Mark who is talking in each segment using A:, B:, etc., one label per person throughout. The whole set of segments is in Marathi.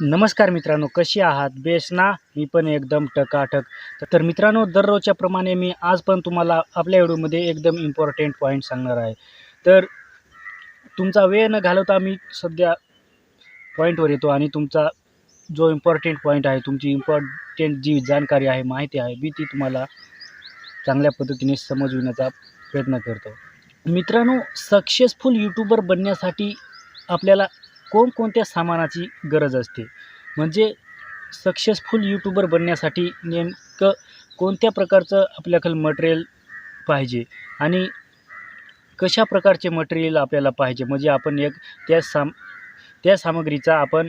A: नमस्कार मित्रांनो कशी आहात? बेस ना? मी पण एकदम टकाटक. तर मित्रांनो दररोजच्या प्रमाणे मी आज पण तुम्हाला आपल्या व्हिडिओमध्ये एकदम इम्पॉर्टंट पॉईंट सांगणार आहे. तर तुमचा वेळ न घालवता मी सध्या पॉईंटवर येतो आणि तुमचा जो इम्पॉर्टंट पॉईंट आहे तुमची इम्पॉर्टंट जी जाणकारी आहे माहिती आहे मी ती तुम्हाला चांगल्या पद्धतीने समजविण्याचा प्रयत्न करतो. मित्रांनो सक्सेसफुल यूट्यूबर बनण्यासाठी आपल्याला कोणकोणत्या सामानाची गरज असते? म्हणजे सक्सेसफुल यूट्यूबर बनण्यासाठी नेमकं कोणत्या प्रकारचं आपल्याकडं मटेरियल पाहिजे? आणि कशा प्रकारचे मटेरियल आपल्याला पाहिजे? म्हणजे आपण एक त्या साम त्या सामग्रीचा आपण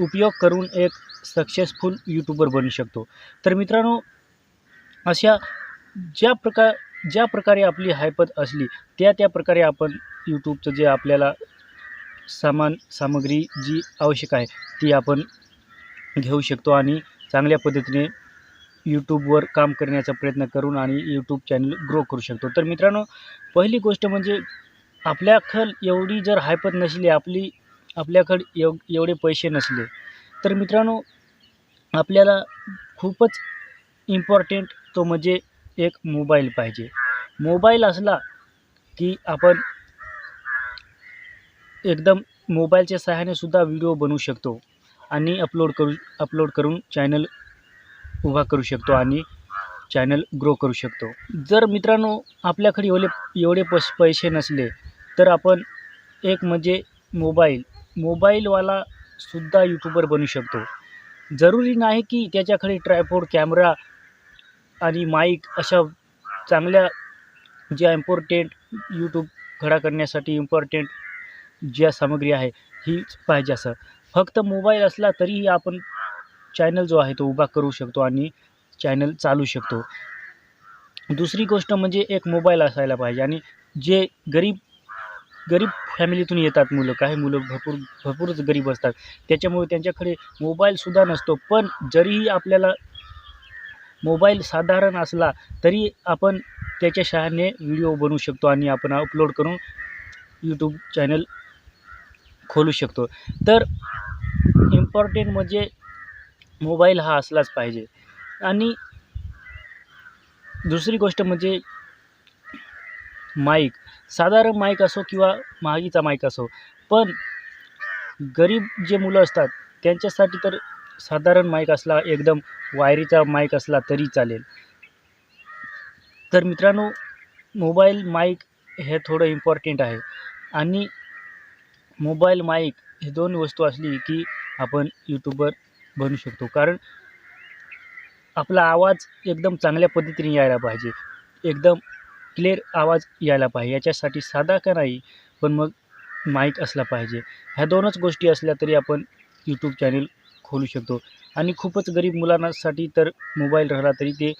A: उपयोग करून एक सक्सेसफुल यूट्यूबर बनू शकतो. तर मित्रांनो अशा ज्या प्रकार ज्या प्रकारे आपली हायपत असली त्या त्या प्रकारे आपण यूट्यूबचं जे आपल्याला सामान सामग्री जी आवश्यक आहे ती आपण घेऊ शकतो आणि चांगल्या पद्धतीने यूट्यूबवर काम करण्याचा प्रयत्न करून आणि यूट्यूब चॅनल ग्रो करू शकतो. तर मित्रांनो पहिली गोष्ट म्हणजे आपल्याकडं एवढी जर हायपत नसली आपली आपल्याकडं एव एवढे पैसे नसले तर मित्रांनो आपल्याला खूपच इम्पॉर्टंट तो म्हणजे एक मोबाईल पाहिजे. मोबाईल असला की आपण एकदम मोबाईलच्या सहाय्यानेसुद्धा व्हिडिओ बनवू शकतो आणि अपलोड करू अपलोड करून चॅनल उभा करू शकतो आणि चॅनल ग्रो करू शकतो. जर मित्रांनो आपल्याकडे एवढे एवढे पस पैसे नसले तर आपण एक म्हणजे मोबाईल मोबाईलवाला सुद्धा यूट्यूबर बनू शकतो. जरुरी नाही की त्याच्याकडे ट्रायफोड कॅमेरा आणि माईक अशा चांगल्या ज्या इम्पॉर्टंट यूट्यूब खडा करण्यासाठी इम्पॉर्टंट ज्या सामग्री आहे हीच पाहिजे असं. फक्त मोबाईल असला तरीही आपण चॅनल जो आहे तो उभा करू शकतो आणि चॅनल चालू शकतो. दुसरी गोष्ट म्हणजे एक मोबाईल असायला पाहिजे आणि जे गरीब गरीब फॅमिलीतून येतात मुलं काही मुलं भरपूर भरपूरच गरीब असतात. त्याच्यामुळे त्यांच्याकडे मोबाईलसुद्धा नसतो. पण जरीही आपल्याला मोबाईल साधारण असला तरी आपण त्याच्या शहाने व्हिडिओ बनवू शकतो आणि आपण अपलोड करून यूट्यूब चॅनल खोलू शकतो. तर इम्पॉर्टंट म्हणजे मोबाईल हा असलाच पाहिजे. आणि दुसरी गोष्ट म्हणजे माईक साधारण माईक असो किंवा महागीचा माईक असो पण गरीब जे मुलं असतात त्यांच्यासाठी तर साधारण माईक असला एकदम वायरीचा माईक असला तरी चालेल. तर मित्रांनो मोबाईल माईक हे थोडं इम्पॉर्टंट आहे. आणि मोबाईल माईक हे दोन वस्तू असली की आपण यूट्यूबर बनू शकतो. कारण आपला आवाज एकदम चांगल्या पद्धतीने यायला पाहिजे. एकदम क्लिअर आवाज यायला पाहिजे. याच्यासाठी साधा का नाही? पण मग माईक असला पाहिजे. ह्या दोनच गोष्टी असल्या तरी आपण यूट्यूब चॅनल खोलू शकतो. आणि खूपच गरीब मुलांसाठी तर मोबाईल राहिला तरी ते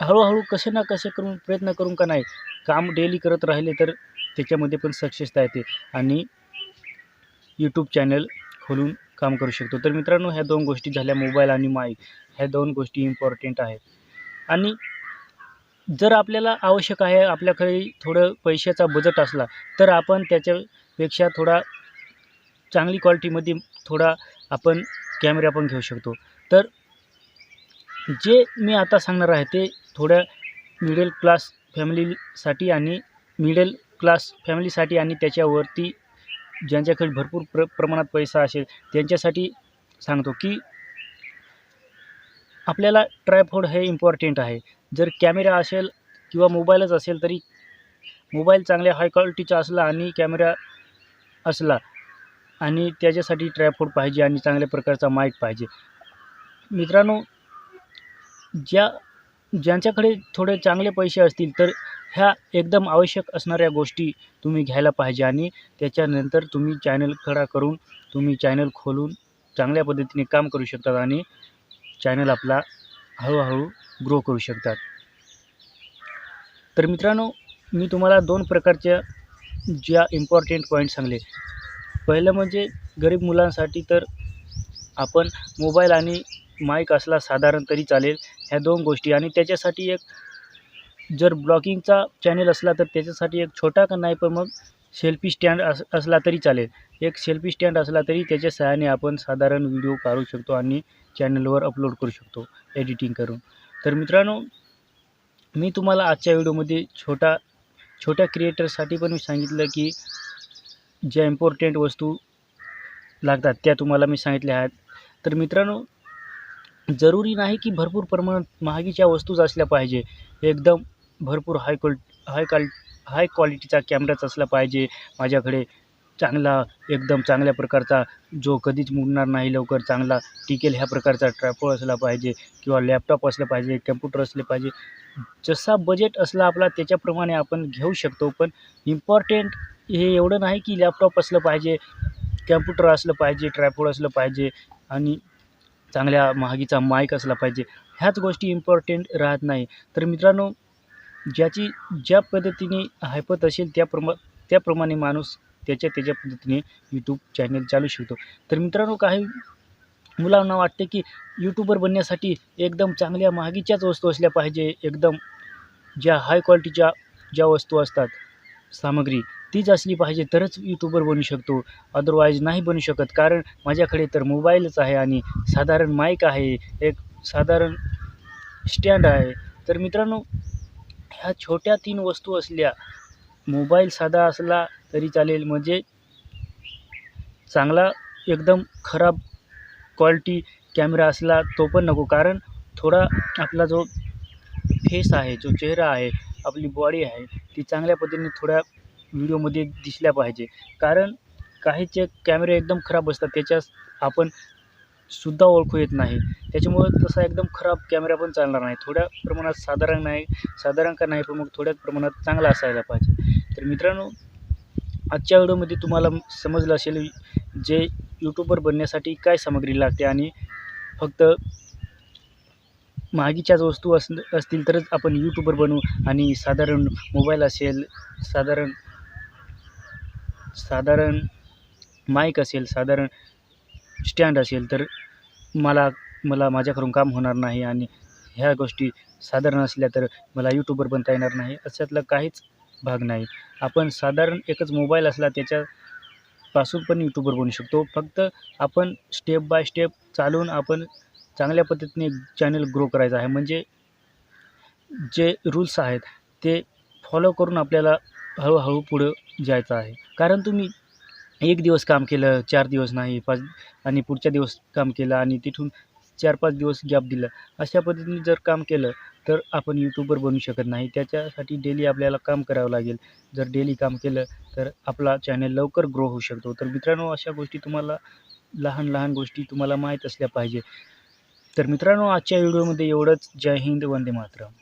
A: हळूहळू कसे ना कसे करून प्रयत्न करून का नाही काम डेली करत राहिले तर त्याच्यामध्ये पण सक्सेसता येते. आणि यूट्यूब चॅनल खोलून काम करू शकतो. तर मित्रांनो ह्या दोन गोष्टी झाल्या मोबाईल आणि माईक ह्या दोन गोष्टी इम्पॉर्टंट आहेत. आणि जर आपल्याला आवश्यक आहे आपल्याकडे थोडं पैशाचा बजेट असला तर आपण त्याच्यापेक्षा थोडा चांगली क्वालिटीमध्ये थोडा आपण कॅमेरा पण घेऊ शकतो. तर जे मी आता सांगणार आहे ते थोड्या मिडल क्लास फॅमिलीसाठी आणि मिडल क्लास फॅमिलीसाठी आणि त्याच्यावरती ज्यांच्याकडे भरपूर प्र प्रमाणात पैसा असेल त्यांच्यासाठी सांगतो की आपल्याला ट्रायफोड हे इम्पॉर्टंट आहे. जर कॅमेरा असेल किंवा मोबाईलच असेल तरी मोबाईल चांगल्या हाय क्वालिटीचा असला आणि कॅमेरा असला आणि त्याच्यासाठी ट्रायफोड पाहिजे आणि चांगल्या प्रकारचा माईक पाहिजे. मित्रांनो ज्या ज्यांच्याकडे थोडे चांगले पैसे असतील तर ह्या एकदम आवश्यक असणाऱ्या गोष्टी तुम्ही घ्यायला पाहिजे आणि त्याच्यानंतर तुम्ही चॅनल खडा करून तुम्ही चॅनल खोलून चांगल्या पद्धतीने काम करू शकतात आणि चॅनल आपला हळूहळू ग्रो करू शकतात. तर मित्रांनो मी तुम्हाला दोन प्रकारच्या ज्या इम्पॉर्टंट पॉईंट सांगले. पहिलं म्हणजे गरीब मुलांसाठी तर आपण मोबाईल आणि माईक असला साधारण तरी चालेल. ह्या दोन गोष्टी आणि त्याच्यासाठी एक जर ब्लॉगिंगचा चॅनल असला तर त्याच्यासाठी एक छोटा का नाही पण मग सेल्फी स्टँड अस असला तरी चालेल. एक सेल्फी स्टँड असला तरी त्याच्या सहाय्याने आपण साधारण व्हिडिओ काढू शकतो आणि चॅनलवर अपलोड करू शकतो एडिटिंग करून. तर मित्रांनो मी तुम्हाला आजच्या व्हिडिओमध्ये छोटा छोट्या क्रिएटरसाठी पण मी सांगितलं की ज्या इम्पॉर्टंट वस्तू लागतात त्या तुम्हाला मी सांगितल्या आहेत. तर मित्रांनो जरुरी नाही की भरपूर प्रमाणात महागीच्या वस्तूच असल्या पाहिजे. एकदम भरपूर हाय क्वाल हाय क्वाल हाय क्वालिटीचा कॅमेराच असला पाहिजे. माझ्याकडे चांगला एकदम चांगल्या प्रकारचा जो कधीच मुडणार नाही लवकर चांगला टिकेल ह्या प्रकारचा ट्रॅपो असला पाहिजे किंवा लॅपटॉप असलं पाहिजे कॅम्प्युटर असले पाहिजे. जसा बजेट असला आपला त्याच्याप्रमाणे आपण घेऊ शकतो पण इम्पॉर्टंट हे एवढं नाही की लॅपटॉप असलं पाहिजे कॅम्प्युटर असलं पाहिजे ट्रायपॉड असलं पाहिजे आणि चांगल्या महागीचा माईक असला पाहिजे. ह्याच गोष्टी इम्पॉर्टंट राहत नाही. तर मित्रांनो ज्याची ज्या पद्धतीने हायपत असेल त्या प्रमा त्याप्रमाणे माणूस त्याच्या त्याच्या पद्धतीने यूट्यूब चॅनल चालू शकतो तर मित्रांनो काही मुलांना वाटते की यूट्यूबर बनण्यासाठी एकदम चांगल्या महागीच्याच वस्तू असल्या पाहिजे. एकदम ज्या हाय क्वालिटीच्या ज्या वस्तू असतात सामग्री तीच असली पाहिजे तरच यूट्यूबर बनू शकतो. अदरवाईज नाही बनू शकत. कारण माझ्याकडे तर मोबाईलच आहे आणि साधारण माईक आहे. एक साधारण स्टँड आहे. तर मित्रांनो ह्या छोट्या तीन वस्तू असल्या मोबाईल साधा असला तरी चालेल. म्हणजे चांगला एकदम खराब क्वालिटी कॅमेरा असला तो पण नको. कारण थोडा आपला जो फेस आहे जो चेहरा आहे आपली बॉडी आहे ती चांगल्या पद्धतीने थोड्या व्हिडिओमध्ये दिसल्या पाहिजे. कारण काहीचे कॅमेरे एकदम खराब असतात. त्याच्यास आपण सुद्धा ओळखू येत नाही. त्याच्यामुळं तसा एकदम खराब कॅमेरा पण चालणार नाही. थोड्या प्रमाणात साधारण नाही साधारण का नाही पण मग थोड्याच प्रमाणात चांगला असायला पाहिजे. तर मित्रांनो आजच्या व्हिडिओमध्ये तुम्हाला समजलं असेल जे यूट्यूबर बनण्यासाठी काय सामग्री लागते आणि फक्त महागीच्याच वस्तू अस असतील तरच आपण यूट्यूबर बनू आणि साधारण मोबाईल असेल साधारण साधारण माईक असेल साधारण स्टँड असेल तर मला मला माझ्याकडून काम होणार नाही आणि ह्या गोष्टी साधारण असल्या तर मला यूट्यूबर बनता येणार नाही अशातला काहीच भाग नाही. आपण साधारण एकच मोबाईल असला त्याच्यापासून पण यूट्यूबर बनू शकतो. फक्त आपण स्टेप बाय स्टेप चालून आपण चांगल्या पद्धतीने चॅनल ग्रो करायचं आहे. म्हणजे जे रूल्स आहेत ते फॉलो करून आपल्याला हळूहळू पुढं जायचं आहे. कारण तुम्ही एक दिवस काम केलं चार दिवस नाही पाच आणि पुढच्या दिवस काम केलं आणि तिथून चार पाच दिवस गॅप दिलं. अशा पद्धतीने जर काम केलं तर आपण यूट्यूबर बनू शकत नाही. त्याच्यासाठी डेली आपल्याला काम करावं लागेल. जर डेली काम केलं तर आपला चॅनल लवकर ग्रो होऊ शकतो. तर मित्रांनो अशा गोष्टी तुम्हाला लहान लहान गोष्टी तुम्हाला माहीत असल्या पाहिजे. तर मित्रांनो आजच्या व्हिडिओमध्ये एवढंच. जय हिंद वंदे मातरम.